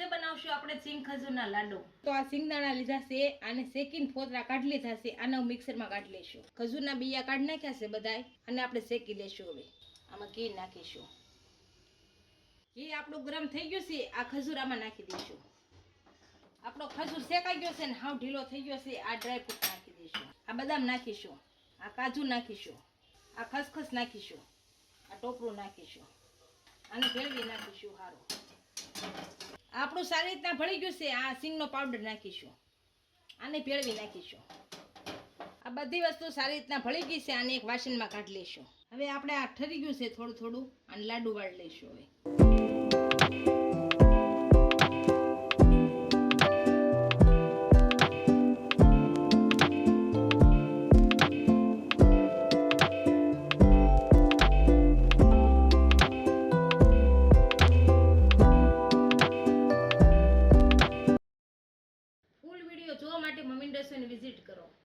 આજે બનાવશું આપણે સિંગ ખજૂરના લાડુ. તો આ સિંગદાણા લીધા છે અને શેકીને ફોતરા કાઢી લીધા છે, આને હું મિક્સરમાં કાઢી લેશું ખજૂરના બિયા કાઢી નાખ્યા છે બધાય, અને આપણે શેકી લેશું હવે. આમાં ઘી નાખીશું. ઘી આપણું ગરમ થઈ ગયું છે, આ ખજૂર આમાં નાખી દઈશું. આપણો ખજૂર શેકાઈ ગયો છે ને હાવ ઢીલો થઈ ગયો છે, આ ડ્રાય ફ્રૂટ નાખી દઈશું. આ બદામ નાખીશું, આ કાજુ નાખીશું, આ ખસખસ નાખીશું, આ ટોપરું નાખીશું, આને ભેળવી નાખીશું સારું આપણું સારી રીતના ભળી ગયું છે. આ સિંગનો પાવડર નાખીશું. આને ભેળવી નાખીશું. આ બધી વસ્તુ સારી રીતના ભળી ગઈ છે. આને એક વાસણમાં કાઢી લઈશું. હવે આપણે આ ઠરી ગયું છે થોડું થોડું. અને લાડુ વાળી લઈશું હવે. માટે મમ્મી રસોઈને વિઝિટ કરો.